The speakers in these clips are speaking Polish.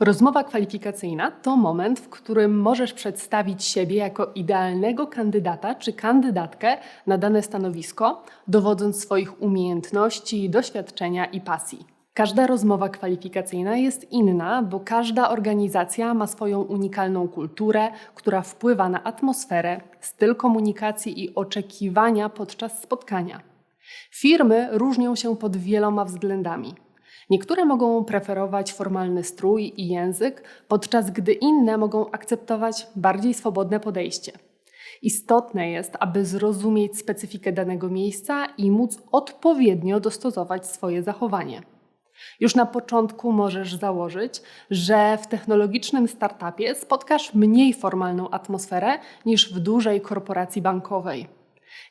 Rozmowa kwalifikacyjna to moment, w którym możesz przedstawić siebie jako idealnego kandydata czy kandydatkę na dane stanowisko, dowodząc swoich umiejętności, doświadczenia i pasji. Każda rozmowa kwalifikacyjna jest inna, bo każda organizacja ma swoją unikalną kulturę, która wpływa na atmosferę, styl komunikacji i oczekiwania podczas spotkania. Firmy różnią się pod wieloma względami. Niektóre mogą preferować formalny strój i język, podczas gdy inne mogą akceptować bardziej swobodne podejście. Istotne jest, aby zrozumieć specyfikę danego miejsca i móc odpowiednio dostosować swoje zachowanie. Już na początku możesz założyć, że w technologicznym startupie spotkasz mniej formalną atmosferę niż w dużej korporacji bankowej.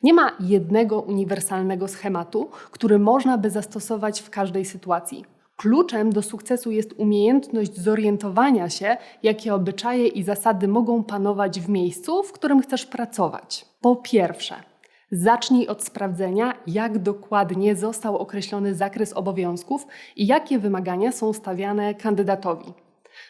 Nie ma jednego uniwersalnego schematu, który można by zastosować w każdej sytuacji. Kluczem do sukcesu jest umiejętność zorientowania się, jakie obyczaje i zasady mogą panować w miejscu, w którym chcesz pracować. Po pierwsze, zacznij od sprawdzenia, jak dokładnie został określony zakres obowiązków i jakie wymagania są stawiane kandydatowi.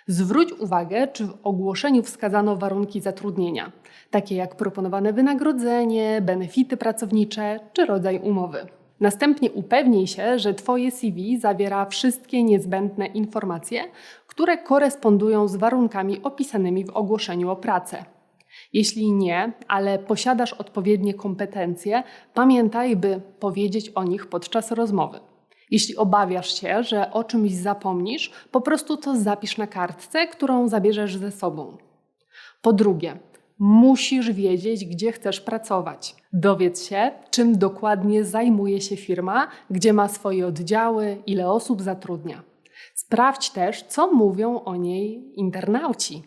Zwróć uwagę, czy w ogłoszeniu wskazano warunki zatrudnienia, takie jak proponowane wynagrodzenie, benefity pracownicze czy rodzaj umowy. Następnie upewnij się, że Twoje CV zawiera wszystkie niezbędne informacje, które korespondują z warunkami opisanymi w ogłoszeniu o pracę. Jeśli nie, ale posiadasz odpowiednie kompetencje, pamiętaj, by powiedzieć o nich podczas rozmowy. Jeśli obawiasz się, że o czymś zapomnisz, po prostu to zapisz na kartce, którą zabierzesz ze sobą. Po drugie, musisz wiedzieć, gdzie chcesz pracować. Dowiedz się, czym dokładnie zajmuje się firma, gdzie ma swoje oddziały, ile osób zatrudnia. Sprawdź też, co mówią o niej internauci.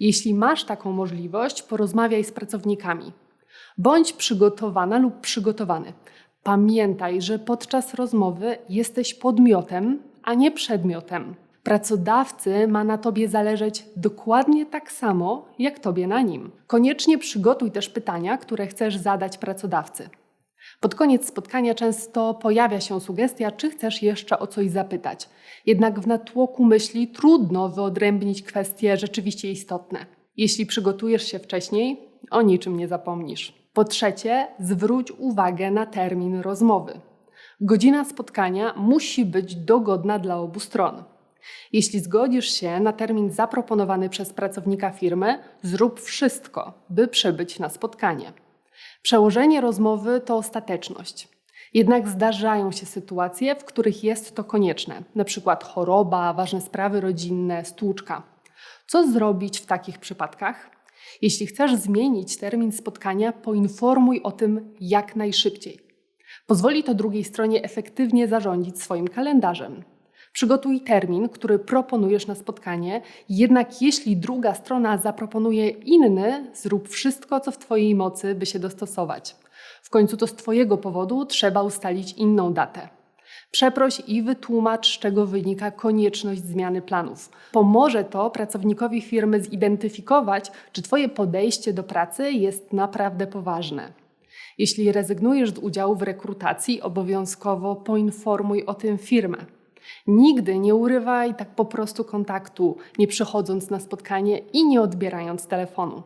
Jeśli masz taką możliwość, porozmawiaj z pracownikami. Bądź przygotowana lub przygotowany. Pamiętaj, że podczas rozmowy jesteś podmiotem, a nie przedmiotem. Pracodawcy ma na tobie zależeć dokładnie tak samo, jak tobie na nim. Koniecznie przygotuj też pytania, które chcesz zadać pracodawcy. Pod koniec spotkania często pojawia się sugestia, czy chcesz jeszcze o coś zapytać. Jednak w natłoku myśli trudno wyodrębnić kwestie rzeczywiście istotne. Jeśli przygotujesz się wcześniej, o niczym nie zapomnisz. Po trzecie, zwróć uwagę na termin rozmowy. Godzina spotkania musi być dogodna dla obu stron. Jeśli zgodzisz się na termin zaproponowany przez pracownika firmy, zrób wszystko, by przybyć na spotkanie. Przełożenie rozmowy to ostateczność. Jednak zdarzają się sytuacje, w których jest to konieczne, np. choroba, ważne sprawy rodzinne, stłuczka. Co zrobić w takich przypadkach? Jeśli chcesz zmienić termin spotkania, poinformuj o tym jak najszybciej. Pozwoli to drugiej stronie efektywnie zarządzić swoim kalendarzem. Przygotuj termin, który proponujesz na spotkanie, jednak jeśli druga strona zaproponuje inny, zrób wszystko, co w Twojej mocy, by się dostosować. W końcu to z Twojego powodu trzeba ustalić inną datę. Przeproś i wytłumacz, z czego wynika konieczność zmiany planów. Pomoże to pracownikowi firmy zidentyfikować, czy Twoje podejście do pracy jest naprawdę poważne. Jeśli rezygnujesz z udziału w rekrutacji, obowiązkowo poinformuj o tym firmę. Nigdy nie urywaj tak po prostu kontaktu, nie przychodząc na spotkanie i nie odbierając telefonu.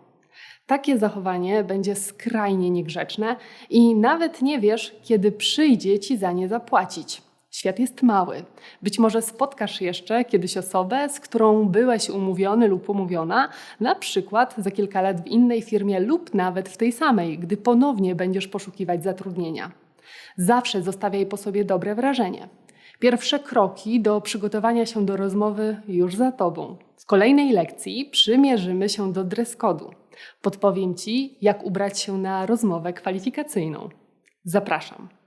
Takie zachowanie będzie skrajnie niegrzeczne i nawet nie wiesz, kiedy przyjdzie ci za nie zapłacić. Świat jest mały. Być może spotkasz jeszcze kiedyś osobę, z którą byłeś umówiony lub umówiona, na przykład za kilka lat w innej firmie lub nawet w tej samej, gdy ponownie będziesz poszukiwać zatrudnienia. Zawsze zostawiaj po sobie dobre wrażenie. Pierwsze kroki do przygotowania się do rozmowy już za Tobą. W kolejnej lekcji przymierzymy się do dress code'u. Podpowiem Ci, jak ubrać się na rozmowę kwalifikacyjną. Zapraszam.